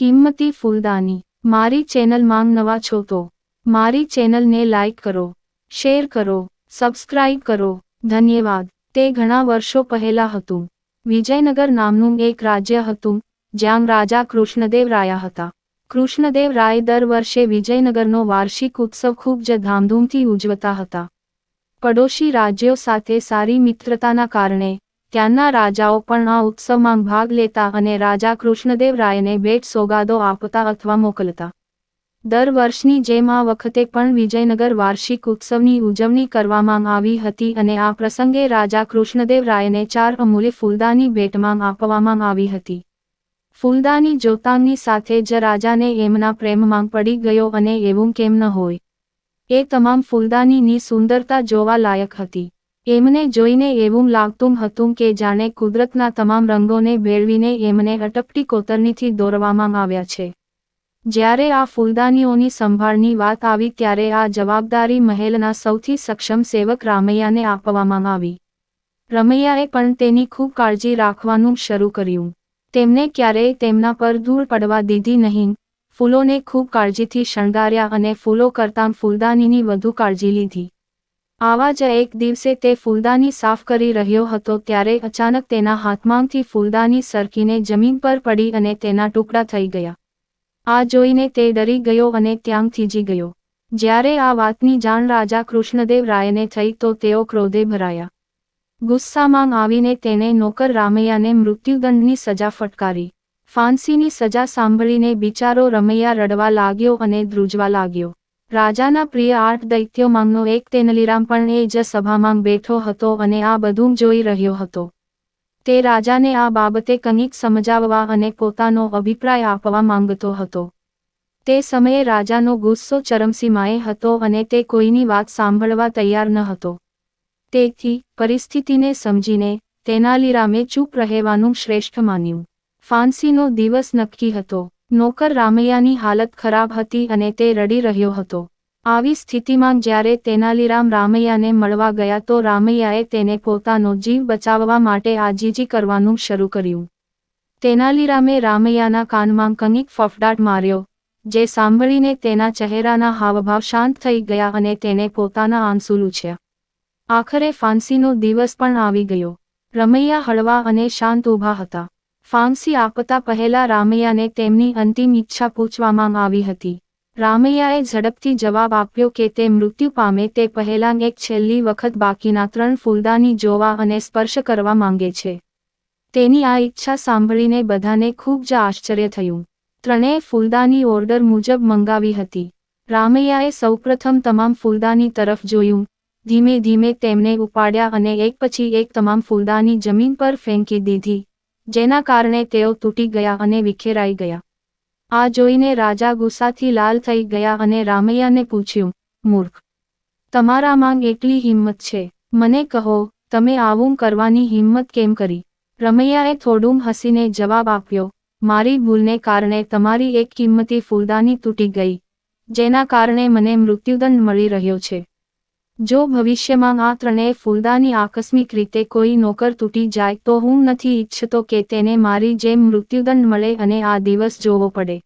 કિંમતી ફૂલદાની. મારી ચેનલ માંગ નવા છો તો મારી ચેનલને લાઇક કરો, શેર કરો, સબસ્ક્રાઇબ કરો. ધન્યવાદ. તે ઘણા વર્ષો પહેલા હતું. વિજયનગર નામનું એક રાજ્ય હતું, જ્યાં રાજા કૃષ્ણદેવ રાયા હતા. કૃષ્ણદેવ રાય દર વર્ષે વિજયનગરનો વાર્ષિક ઉત્સવ ખૂબ જ ધામધૂમથી ઉજવતા હતા. પડોશી રાજ્યો સાથે સારી મિત્રતાના કારણે ત્યાંના રાજાઓ પણ આ ઉત્સવમાં ભાગ લેતા અને રાજા કૃષ્ણદેવ રાયને ભેટ સોગાદો આપતા અથવા મોકલતા. દર વર્ષની જેમ આ વખતે પણ વિજયનગર વાર્ષિક ઉત્સવની ઉજવણી કરવામાં આવી હતી અને આ પ્રસંગે રાજા કૃષ્ણદેવ રાયને ચાર અમૂલ્ય ફૂલદાની ભેટમાં આપવામાં આવી હતી. ફૂલદાની જોતાની સાથે જ રાજાને એમના પ્રેમમાં પડી ગયો અને એવું કેમ ન હોય. એ તમામ ફૂલદાનીની સુંદરતા જોવા લાયક હતી. એમને જોઈને એવું લાગતું હતું કે જાણે કુદરતના તમામ રંગોને ભેળવીને એમને અટપટી કોતરણીથી દોરવામાં આવ્યા છે. જ્યારે આ ફૂલદાનીઓની સંભાળની વાત આવી ત્યારે આ જવાબદારી મહેલના સૌથી સક્ષમ સેવક રામૈયાને આપવામાં આવી. રમૈયાએ પણ તેની ખૂબ કાળજી રાખવાનું શરૂ કર્યું. તેમને ક્યારેય તેમના પર ધૂળ પડવા દીધી નહીં. ફૂલોને ખૂબ કાળજીથી શણગાર્યા અને ફૂલો કરતાં ફૂલદાનીની વધુ કાળજી લીધી. આવા જ એક દિવસે તે ફૂલદાની સાફ કરી રહ્યો હતો ત્યારે અચાનક તેના હાથમાંથી ફૂલદાની સરકીને જમીન પર પડી અને તેના ટુકડા થઈ ગયા. આ જોઈને તે ડરી ગયો અને ત્યાં થીજી ગયો. જ્યારે આ વાતની જાણ રાજા કૃષ્ણદેવ રાયને થઈ તો તેઓ ક્રોધે ભરાયા. ગુસ્સામાં આવીને તેણે નોકર રામૈયાને મૃત્યુદંડની સજા ફટકારી. ફાંસીની સજા સાંભળીને બિચારો રમૈયા રડવા લાગ્યો અને ધ્રુજવા લાગ્યો. રાજાના પ્રિય આઠ દૈત્યોમાંનો એક તેનલીરામ પણ એ જ સભામાં બેઠો હતો અને આ બધું જોઈ રહ્યો હતો. તે રાજાને આ બાબતે કંઈક સમજાવવા અને પોતાનો અભિપ્રાય આપવા માંગતો હતો. તે સમયે રાજાનો ગુસ્સો ચરમસીમાએ હતો અને તે કોઈની વાત સાંભળવા તૈયાર ન હતો. તેથી, પરિસ્થિતિને સમજીને, તેનાલીરામે ચૂપ રહેવાનું શ્રેષ્ઠ માન્યું. ફાંસીનો દિવસ નક્કી હતો. નોકર રામૈયાની હાલત ખરાબ હતી અને તે રડી રહ્યો હતો. આવી સ્થિતિમાં જ્યારે તેનાલીરામ રામૈયાને મળવા ગયા તો રામૈયાએ તેને પોતાનો જીવ બચાવવા માટે આજીજી કરવાનું શરૂ કર્યું. તેનાલીરામે રામૈયાના કાનમાં કંઈક ફફડાટ માર્યો, જે સાંભળીને તેના ચહેરાના હાવભાવ શાંત થઈ ગયા અને તેને પોતાના આંસુ લૂછ્યા. આખરે ફાંસીનો દિવસ પણ આવી ગયો. રમૈયા હળવા અને શાંત ઊભા હતા. ફાંસી આપતા પહેલા રામૈયાને તેમની અંતિમ ઈચ્છા પૂછવામાં આવી હતી. રામૈયાએ ઝડપથી જવાબ આપ્યો કે તે મૃત્યુ પામે તે પહેલાં એક છેલ્લી વખત બાકીના ત્રણ ફૂલદાની જોવા અને સ્પર્શ કરવા માંગે છે. તેની આ ઈચ્છા સાંભળીને બધાને ખૂબ જ આશ્ચર્ય થયું. ત્રણેય ફૂલદાની ઓર્ડર મુજબ મંગાવી હતી. રામૈયાએ સૌપ્રથમ તમામ ફૂલદાની તરફ જોયું. ધીમે ધીમે તેમને ઉપાડ્યા અને એક પછી એક તમામ ફૂલદાની જમીન પર ફેંકી દીધી. જેના કારણે તેઓ તૂટી ગયા અને વિખેરાઈ ગયા. આ જોઈને રાજા ગુસ્સાથી લાલ થઈ ગયા અને રામૈયાને પૂછ્યું, મૂર્ખ, તમારામાં એટલી હિંમત છે. મને કહો, તમે આવું કરવાની હિંમત કેમ કરી? રમૈયાએ થોડું હસીને જવાબ આપ્યો, મારી ભૂલને કારણે તમારી એક કિંમતી ફૂલદાની તૂટી ગઈ, જેના કારણે મને મૃત્યુદંડ મળી રહ્યો છે. જો ભવિષ્યમાં આ ત્રણેય ફૂલદાની આકસ્મિક રીતે કોઈ નોકર તૂટી જાય તો હું નથી ઈચ્છતો કે તેને મારી જેમ મૃત્યુદંડ મળે અને આ દિવસ જોવો પડે.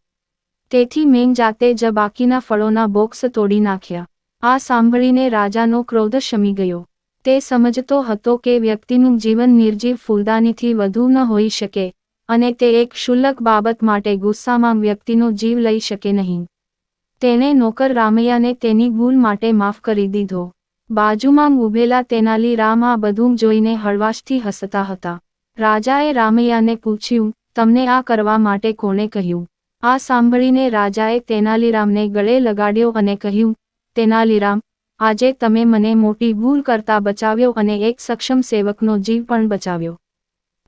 તેથી મેં જાતે જ બાકીના ફળોના બોક્સ તોડી નાખ્યા. આ સાંભળીને રાજાનો ક્રોધ શમી ગયો. તે સમજતો હતો કે વ્યક્તિનું જીવન નિર્જીવ ફૂલદાનીથી વધુ ન હોઈ શકે, અને તે એક ક્ષુલ્લક બાબત માટે ગુસ્સામાં વ્યક્તિનો જીવ લઈ શકે નહીં. તેણે નોકર રામૈયાને તેની ભૂલ માટે માફ કરી દીધો. બાજુમાં ઊભેલા તેનાલી રામ આ બધું જોઈને હળવાશથી હસતા હતા. રાજાએ રામૈયાને પૂછ્યું, તમને આ કરવા માટે કોણે કહ્યું? આ સાંભળીને રાજાએ તેનાલીરામને ગળે લગાડ્યો અને કહ્યું તેનાલીરામ આજે તમે મને મોટી ભૂલ કરતા બચાવ્યો અને એક સક્ષમ સેવકનો જીવ પણ બચાવ્યો.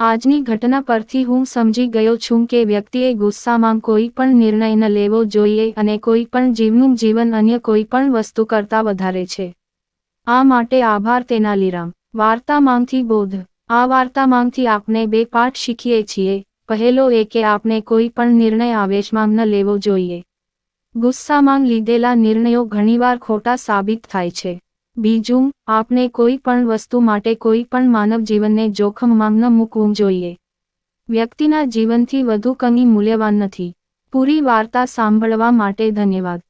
આજની ઘટના પરથી હું સમજી ગયો છું કે વ્યક્તિએ ગુસ્સામાં કોઈ પણ નિર્ણય ન લેવો જોઈએ અને કોઈ પણ જીવનું જીવન અન્ય કોઈ પણ વસ્તુ કરતાં વધારે છે. આ માટે આભાર તેનાલીરામ. વાર્તામાંથી બોધ. આ વાર્તામાંથી આપણે બે પાઠ શીખીએ છીએ. પહેલો એ કે આપણે કોઈ પણ નિર્ણય આવેશમાં ન લેવો જોઈએ. ગુસ્સામાં લીધેલા નિર્ણયો ઘણીવાર ખોટા સાબિત થાય છે. બીજું આપણે કોઈ પણ વસ્તુ માટે કોઈ પણ માનવ જીવનને જોખમમાં ન મૂકવું જોઈએ. વ્યક્તિના જીવનથી વધુ કંઈ મૂલ્યવાન નથી. પૂરી વાર્તા સાંભળવા માટે ધન્યવાદ.